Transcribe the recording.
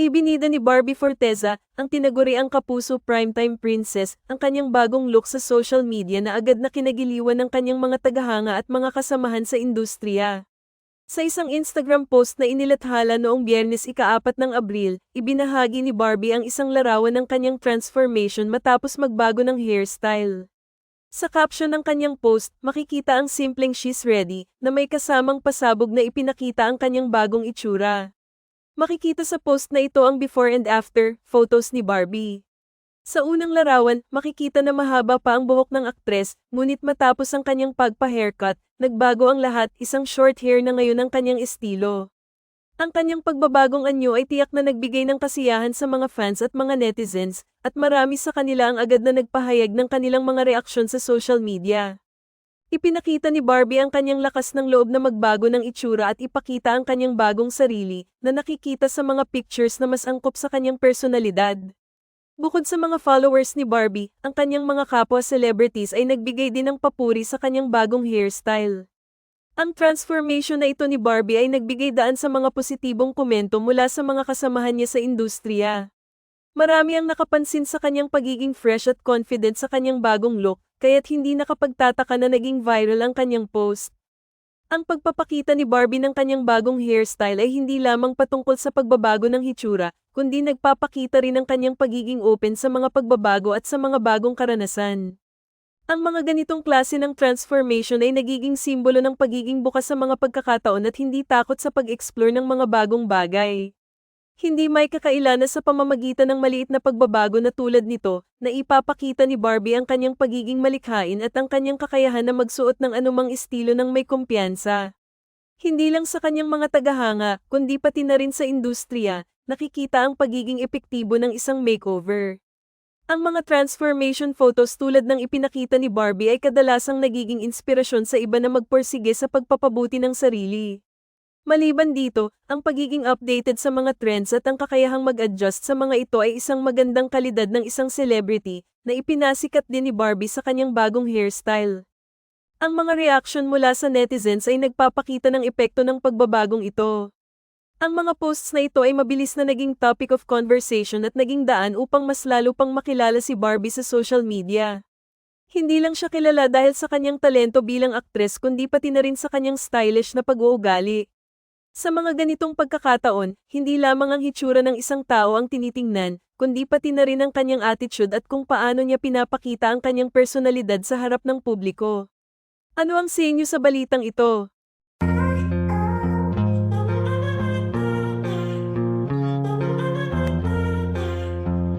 Ibinida ni Barbie Forteza, ang tinaguriang kapuso primetime princess, ang kanyang bagong look sa social media na agad na kinagiliwan ng kanyang mga tagahanga at mga kasamahan sa industriya. Sa isang Instagram post na inilathala noong biyernes ika-4 ng Abril, ibinahagi ni Barbie ang isang larawan ng kanyang transformation matapos magbago ng hairstyle. Sa caption ng kanyang post, makikita ang simpleng she's ready, na may kasamang pasabog na ipinakita ang kanyang bagong itsura. Makikita sa post na ito ang before and after photos ni Barbie. Sa unang larawan, makikita na mahaba pa ang buhok ng aktres, ngunit matapos ang kanyang pagpa-haircut, nagbago ang lahat, isang short hair na ngayon ang kanyang estilo. Ang kanyang pagbabagong anyo ay tiyak na nagbigay ng kasiyahan sa mga fans at mga netizens, at marami sa kanila ang agad na nagpahayag ng kanilang mga reaksyon sa social media. Ipinakita ni Barbie ang kanyang lakas ng loob na magbago ng itsura at ipakita ang kanyang bagong sarili, na nakikita sa mga pictures na mas angkop sa kanyang personalidad. Bukod sa mga followers ni Barbie, ang kanyang mga kapwa celebrities ay nagbigay din ng papuri sa kanyang bagong hairstyle. Ang transformation na ito ni Barbie ay nagbigay daan sa mga positibong komento mula sa mga kasamahan niya sa industriya. Marami ang nakapansin sa kanyang pagiging fresh at confident sa kanyang bagong look, kaya't hindi nakapagtataka na naging viral ang kanyang post. Ang pagpapakita ni Barbie ng kanyang bagong hairstyle ay hindi lamang patungkol sa pagbabago ng hitsura, kundi nagpapakita rin ng kanyang pagiging open sa mga pagbabago at sa mga bagong karanasan. Ang mga ganitong klase ng transformation ay nagiging simbolo ng pagiging bukas sa mga pagkakataon at hindi takot sa pag-explore ng mga bagong bagay. Hindi may kakailana sa pamamagitan ng maliit na pagbabago na tulad nito, na ipapakita ni Barbie ang kanyang pagiging malikhain at ang kanyang kakayahan na magsuot ng anumang estilo ng may kumpiyansa. Hindi lang sa kanyang mga tagahanga, kundi pati na rin sa industriya, nakikita ang pagiging epektibo ng isang makeover. Ang mga transformation photos tulad ng ipinakita ni Barbie ay kadalasang nagiging inspirasyon sa iba na magporsige sa pagpapabuti ng sarili. Maliban dito, ang pagiging updated sa mga trends at ang kakayahang mag-adjust sa mga ito ay isang magandang kalidad ng isang celebrity na ipinasikat din ni Barbie sa kanyang bagong hairstyle. Ang mga reaction mula sa netizens ay nagpapakita ng epekto ng pagbabagong ito. Ang mga posts na ito ay mabilis na naging topic of conversation at naging daan upang mas lalo pang makilala si Barbie sa social media. Hindi lang siya kilala dahil sa kanyang talento bilang aktres kundi pati na rin sa kanyang stylish na pag-uugali. Sa mga ganitong pagkakataon, hindi lamang ang hitsura ng isang tao ang tinitingnan, kundi pati na rin ang kanyang attitude at kung paano niya pinapakita ang kanyang personalidad sa harap ng publiko. Ano ang sa inyo sa balitang ito?